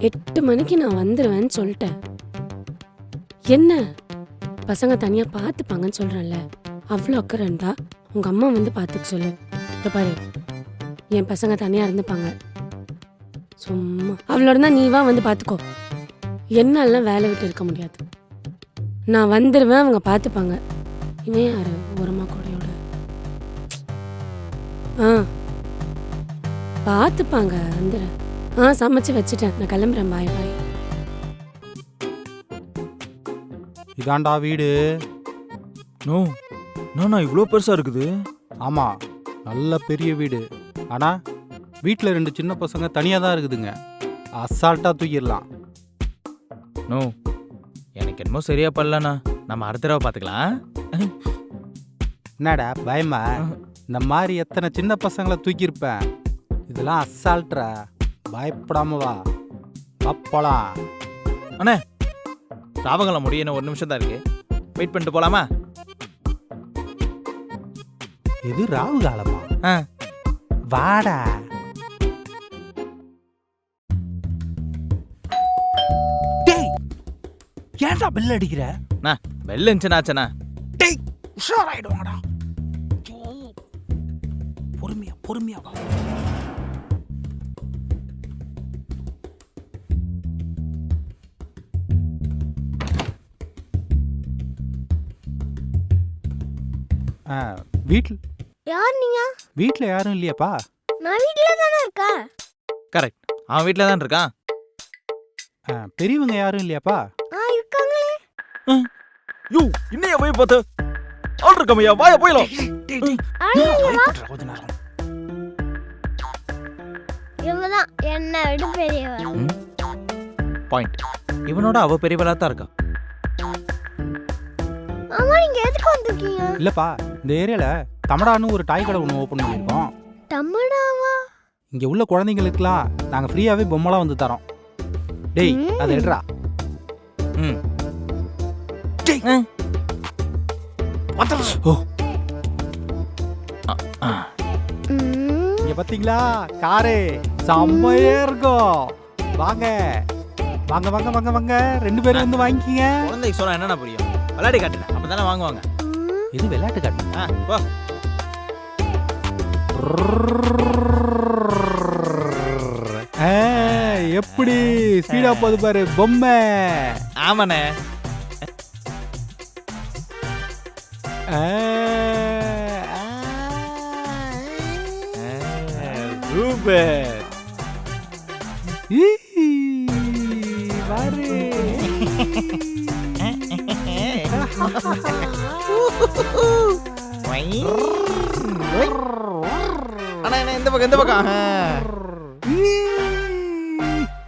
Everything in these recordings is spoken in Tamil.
எட்டு மணிக்கு நான் வந்துடுவேன்னு சொல்லிட்டேன். என்ன? பசங்க தனியா பார்த்துப்பாங்கன்னு சொல்றேன்ல. அவ்வளோ அக்கறை இருந்தா உங்க அம்மா வந்து பார்த்துக்க சொல்லு. பாரு. என் பசங்க தனியா இருந்துப்பாங்க. சும்மா. அவளோட தான் நீவா வந்து பார்த்துக்கோ. என்னாலாம் வேலை விட்டு இருக்க முடியாது. நான் வந்துடுவேன் அவங்க பார்த்துப்பாங்க. இவன் யாரு? உரமா கூடையோட. ஆ. பார்த்துப்பாங்க வந்துடுறேன் ஆ சமைச்சு வச்சுட்டேன். நான் கிளம்புறேன். பாய் பாய் இதாண்டா வீடு. நோ என்னண்ணா இவ்வளோ பெருசா இருக்குது? ஆமா நல்ல பெரிய வீடு. ஆனா வீட்டில் ரெண்டு சின்ன பசங்க தனியாக தான் இருக்குதுங்க. அசால்ட்டாக தூக்கிடலாம். நோ எனக்கு என்னமோ சரியா பண்ணலண்ணா நம்ம அடுத்த தடவை பார்த்துக்கலாம். என்னடா பயமா? இந்த மாதிரி எத்தனை சின்ன பசங்களை தூக்கியிருப்பேன்? இதெல்லாம் அசால்ட்ரா பயப்படாம வா. அப்பலாம் அண்ணே ராவகலம் முடிய இன்னும் ஒரு நிமிஷம் தான் இருக்கு. வெயிட் பண்ணிட்டு போலாமா? இது ராகு காலமா? ஆ. வாடா. டேய் ஏன்டா பெல் அடிக்கிற? அண்ணா வெளில இருந்துச்சுனாச்சண்ணா டேய் உஷாராயிடுவாங்கடா. ஐயோ. பொறுமையா பொறுமையா வா. வீட்ல யார் நீங்க? வீட்ல யாரும் இல்லையாப்பா. நான் வீட்ல தானே இருக்கேன். கரெக்ட் அவன் வீட்டில் தான் இருக்கான். ஆ, பெரியவங்க யாரும் இல்லையாப்பா? ஆ இருக்காங்களே. யூ இன்னைய போய் பார்த்து? ஆள் இருக்கமையா வாயா நேரம். இவங்க தான் என்ன விட பாயிண்ட் இவனோட அவ பெரியவளா தான் இருக்கா. ஆமா நீங்க எதுக்கு வந்திருக்கீங்க? இல்லப்பா. இந்த ஏரியால தமடான்னு ஒரு டாய் கடை ஒன்று ஓப்பன் பண்ணியிருக்கோம். தமிழாவா? இங்க உள்ள குழந்தைங்களுக்குலாம் நாங்க ஃப்ரீயாவே பொம்மைலாம் வந்து தரோம். டேய். அதை எடுறா. ம். டேய். ஓ. ஆ. ம், இங்க பாத்தீங்களா? காரு. செம்மையா இருக்கும். வாங்க. வாங்க வாங்க வாங்க வாங்க. ரெண்டு பேரும் வந்து வாங்கிக்கிங்க. குழந்தைக்கு சொன்னா என்னண்ணா புரியும்? விளையாடி காட்டுல அப்பதானே வாங்குவாங்க. இது விளையாட்டு காட்டு ஆ போ. ஆ, எப்படி? ஸ்பீடா போகுது பாரு பொம்மை. ஆமாண்ணே. ஆ, ஆ. சூப்பர். பாரு அண்ணா என்ன இந்த பக்கம் இந்த பக்கம்.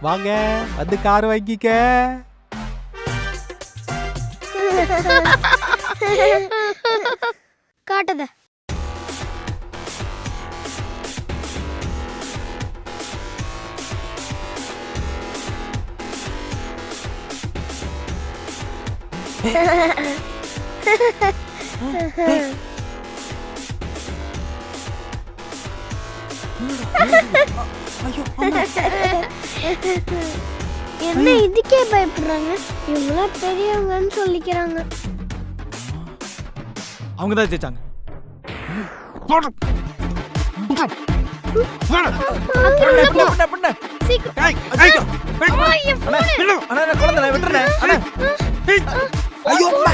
வாங்க வந்து கார் வாங்கிக்க. காட்டுத. என்ன இதுக்கே பயப்படுறாங்க? இவங்களாம் பெரியவங்கன்னு சொல்லிக்கிறாங்க. அவங்க தான் ஜெயிச்சாங்க. சீக்கிரம். ஐயோ. அண்ணா, குழந்தை விட்டுறேன். அண்ணா. อายุมา